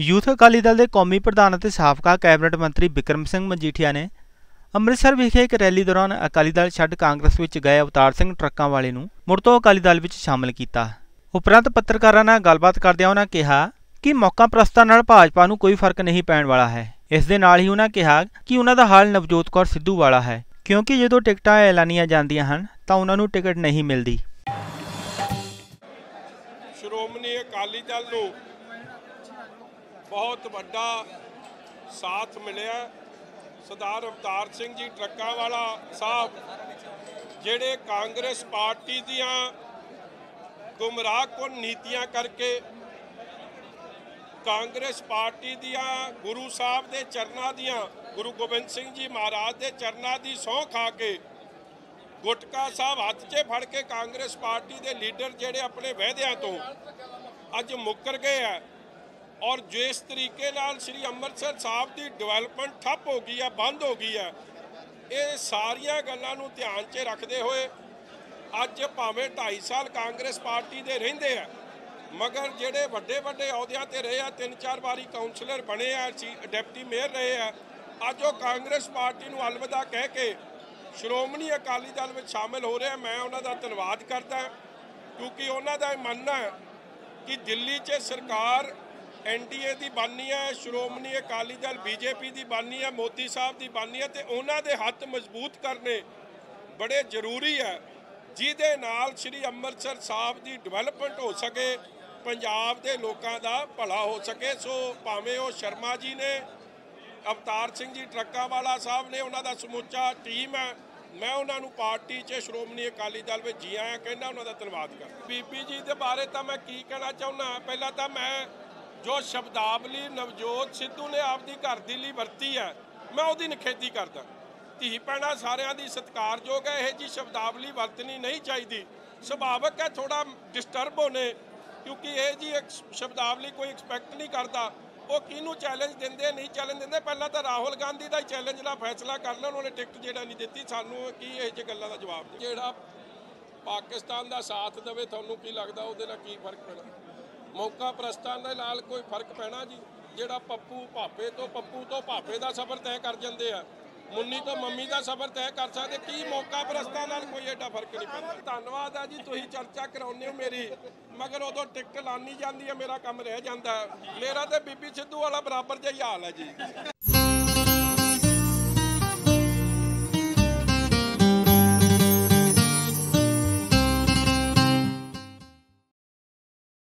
Youth Akali Dal ਦੇ ਕੌਮੀ ਪ੍ਰਧਾਨ ਅਤੇ ਸਾਬਕਾ ਕੈਬਨਿਟ ਮੰਤਰੀ ਬਿਕਰਮ ਸਿੰਘ ਮਜੀਠੀਆ ਨੇ ਅੰਮ੍ਰਿਤਸਰ ਵਿਖੇ ਇੱਕ ਰੈਲੀ ਦੌਰਾਨ ਅਕਾਲੀ ਦਲ ਛੱਡ ਕਾਂਗਰਸ ਵਿੱਚ ਗਏ ਅਵਤਾਰ ਸਿੰਘ ਟਰੱਕਾਂ ਵਾਲੇ ਨੂੰ ਮੁੜ ਤੋਂ ਅਕਾਲੀ ਦਲ ਵਿੱਚ ਸ਼ਾਮਲ ਕੀਤਾ। ਉਪਰੰਤ ਪੱਤਰਕਾਰਾਂ ਨਾਲ ਗੱਲਬਾਤ ਕਰਦਿਆਂ ਉਹਨਾਂ ਕਿਹਾ ਕਿ ਮੌਕਾ ਪ੍ਰਸਤਾਂ ਨਾਲ ਭਾਜਪਾ ਨੂੰ ਕੋਈ ਫ਼ਰਕ ਨਹੀਂ ਪੈਣ ਵਾਲਾ ਹੈ। ਇਸ ਦੇ ਨਾਲ ਹੀ ਉਹਨਾਂ ਕਿਹਾ ਕਿ ਉਹਨਾਂ ਦਾ ਹਾਲ ਨਵਜੋਤ ਕੌਰ ਸਿੱਧੂ ਵਾਲਾ ਹੈ, ਕਿਉਂਕਿ ਜਦੋਂ ਟਿਕਟਾਂ ਐਲਾਨੀਆਂ ਜਾਂਦੀਆਂ ਹਨ, ਤਾਂ ਉਹਨਾਂ ਨੂੰ ਟਿਕਟ ਨਹੀਂ ਮਿਲਦੀ। ਸ਼੍ਰੋਮਣੀ ਅਕਾਲੀ ਦਲ ਨੂੰ ਬਹੁਤ ਵੱਡਾ ਸਾਥ ਮਿਲਿਆ। ਸਰਦਾਰ ਅਵਤਾਰ ਸਿੰਘ ਜੀ ਟਰੱਕਾਂ ਵਾਲਾ ਸਾਹਿਬ, ਜਿਹੜੇ ਕਾਂਗਰਸ ਪਾਰਟੀ ਦੀਆਂ ਗੁੰਮਰਾਹਕੁਨ ਨੀਤੀਆਂ ਕਰਕੇ ਕਾਂਗਰਸ ਪਾਰਟੀ ਦੀਆਂ ਗੁਰੂ ਸਾਹਿਬ ਦੇ ਚਰਨਾਂ ਦੀਆਂ, ਗੁਰੂ ਗੋਬਿੰਦ ਸਿੰਘ ਜੀ ਮਹਾਰਾਜ ਦੇ ਚਰਨਾਂ ਦੀ ਸਹੁੰ ਖਾ ਕੇ ਗੁਟਕਾ ਸਾਹਿਬ ਹੱਥ 'ਚ ਫੜ ਕੇ ਕਾਂਗਰਸ ਪਾਰਟੀ ਦੇ ਲੀਡਰ ਜਿਹੜੇ ਆਪਣੇ ਵਾਅਦਿਆਂ ਤੋਂ ਅੱਜ ਮੁੱਕਰ ਗਏ ਆ। ਔਰ ਜਿਸ ਤਰੀਕੇ ਨਾਲ ਸ੍ਰੀ ਅੰਮ੍ਰਿਤਸਰ ਸਾਹਿਬ ਦੀ ਡਿਵੈਲਪਮੈਂਟ ਠੱਪ ਹੋ ਗਈ ਹੈ, ਬੰਦ ਹੋ ਗਈ ਹੈ, ਇਹ ਸਾਰੀਆਂ ਗੱਲਾਂ ਨੂੰ ਧਿਆਨ 'ਚ ਰੱਖਦੇ ਹੋਏ ਅੱਜ ਭਾਵੇਂ 2.5 ਸਾਲ ਕਾਂਗਰਸ ਪਾਰਟੀ ਦੇ ਰਹਿੰਦੇ ਆ, ਮਗਰ ਜਿਹੜੇ ਵੱਡੇ ਵੱਡੇ ਅਹੁਦਿਆਂ ਤੇ ਰਹੇ ਆ, ਤਿੰਨ ਚਾਰ ਵਾਰੀ ਕਾਉਂਸਲਰ ਬਣੇ ਆ ਸੀ ਡਿਪਟੀ ਮੇਅਰ ਰਹੇ ਆ, ਅੱਜ ਉਹ ਕਾਂਗਰਸ ਪਾਰਟੀ ਨੂੰ ਅਲਵਿਦਾ ਕਹਿ ਕੇ ਸ਼੍ਰੋਮਣੀ ਅਕਾਲੀ ਦਲ ਵਿੱਚ ਸ਼ਾਮਿਲ ਹੋ ਰਿਹਾ, ਮੈਂ ਉਹਨਾਂ ਦਾ ਧੰਨਵਾਦ ਕਰਦਾ, ਕਿਉਂਕਿ ਉਹਨਾਂ ਦਾ ਇਹ ਮੰਨਣਾ ਹੈ ਕਿ ਦਿੱਲੀ 'ਚ ਸਰਕਾਰ ਐਨਡੀਏ ਦੀ ਬਾਨੀ ਹੈ ਸ਼੍ਰੋਮਣੀ ਅਕਾਲੀ ਦਲ ਬੀਜੇਪੀ ਦੀ ਬਾਨੀ ਹੈ ਮੋਦੀ ਸਾਹਿਬ ਦੀ ਬਾਨੀ ਹੈ ਤੇ ਉਹਨਾਂ ਦੇ ਹੱਥ ਮਜ਼ਬੂਤ ਕਰਨੇ ਬੜੇ ਜ਼ਰੂਰੀ ਹੈ ਜਿਹਦੇ ਨਾਲ ਸ੍ਰੀ ਅੰਮ੍ਰਿਤਸਰ ਸਾਹਿਬ ਦੀ ਡਿਵੈਲਪਮੈਂਟ ਹੋ ਸਕੇ, ਪੰਜਾਬ ਦੇ ਲੋਕਾਂ ਦਾ ਭਲਾ ਹੋ ਸਕੇ। ਸੋ ਭਾਵੇਂ ਉਹ ਸ਼ਰਮਾ ਜੀ ਨੇ, ਅਵਤਾਰ ਸਿੰਘ ਜੀ ਟਰੱਕਾਂ ਵਾਲਾ ਸਾਹਿਬ ਨੇ ਉਹਨਾਂ ਦਾ ਸਮੁੱਚਾ ਟੀਮ ਹੈ ਮੈਂ ਉਹਨਾਂ ਨੂੰ ਪਾਰਟੀ 'ਚ ਸ਼੍ਰੋਮਣੀ ਅਕਾਲੀ ਦਲ ਵਿੱਚ ਜੀ ਆਇਆਂ, ਕਹਿੰਦਾ ਉਹਨਾਂ ਦਾ ਧੰਨਵਾਦ ਕਰਦਾ। ਬੀਬੀ ਜੀ ਦੇ ਬਾਰੇ ਤਾਂ ਮੈਂ ਕੀ ਕਹਿਣਾ ਚਾਹੁੰਦਾ, ਪਹਿਲਾਂ ਤਾਂ ਮੈਂ ਜੋ ਸ਼ਬਦਾਵਲੀ ਨਵਜੋਤ ਸਿੱਧੂ ਨੇ ਆਪਦੀ ਘਰ ਦੀ ਲਈ ਵਰਤੀ ਹੈ, ਮੈਂ ਉਹਦੀ ਨਿਖੇਧੀ ਕਰਦਾ। ਧੀ ਭੈਣਾਂ ਸਾਰਿਆਂ ਦੀ ਸਤਿਕਾਰਯੋਗ ਹੈ, ਇਹ ਜੀ ਸ਼ਬਦਾਵਲੀ ਵਰਤਣੀ ਨਹੀਂ ਚਾਹੀਦੀ। ਸੁਭਾਵਕ ਹੈ ਥੋੜਾ ਡਿਸਟਰਬ ਹੋਣੇ, ਕਿਉਂਕਿ ਇਹ ਜੀ ਇੱਕ ਸ਼ਬਦਾਵਲੀ ਕੋਈ ਐਕਸਪੈਕਟ ਨਹੀਂ ਕਰਦਾ। ਉਹ ਕਿਹਨੂੰ ਚੈਲੰਜ ਦਿੰਦੇ, ਨਹੀਂ ਚੈਲੰਜ ਦਿੰਦੇ? ਪਹਿਲਾਂ ਤਾਂ ਰਾਹੁਲ ਗਾਂਧੀ ਦਾ ਹੀ ਚੈਲੰਜ ਦਾ ਫੈਸਲਾ ਕਰ ਉਹਨਾਂ ਨੇ ਟਿਕਟ ਜਿਹੜਾ ਨਹੀਂ ਦਿੱਤੀ। ਸਾਨੂੰ ਕੀ ਇਹ ਜਿਹੇ ਗੱਲਾਂ ਦਾ ਜਵਾਬ ਜਿਹੜਾ ਪਾਕਿਸਤਾਨ ਦਾ ਸਾਥ ਦੇਵੇ, ਤੁਹਾਨੂੰ ਕੀ ਲੱਗਦਾ, ਉਹਦੇ ਨਾਲ ਕੀ ਫ਼ਰਕ ਪੈਣਾ? ਮੌਕਾ ਪ੍ਰਸਤਾਂ ਦੇ ਨਾਲ ਕੋਈ ਫ਼ਰਕ ਪੈਣਾ ਜੀ, ਜਿਹੜਾ ਪੱਪੂ ਭਾਪੇ ਤੋਂ, ਪੱਪੂ ਤੋਂ ਭਾਪੇ ਦਾ ਸਫ਼ਰ ਤੈਅ ਕਰ ਜਾਂਦੇ ਆ। ਮੁੰਨੀ ਤੋਂ ਮੰਮੀ ਦਾ ਸਫ਼ਰ ਤੈਅ ਕਰ ਸਕਦੇ, ਕੀ ਮੌਕਾ ਪ੍ਰਸਤਾਂ ਨਾਲ ਕੋਈ ਐਡਾ ਫ਼ਰਕ ਨਹੀਂ ਪੈਂਦਾ। ਧੰਨਵਾਦ ਆ ਜੀ, ਤੁਸੀਂ ਚਰਚਾ ਕਰਾਉਂਦੇ ਹੋ ਮੇਰੀ, ਮਗਰ ਉਦੋਂ ਟਿਕਟ ਲਾਣੀ ਜਾਂਦੀ ਹੈ ਮੇਰਾ ਕੰਮ ਰਹਿ ਜਾਂਦਾ। ਮੇਰਾ ਤੇ ਬੀਬੀ ਸਿੱਧੂ ਵਾਲਾ ਬਰਾਬਰ ਜਿਹਾ ਹਾਲ ਹੈ ਜੀ।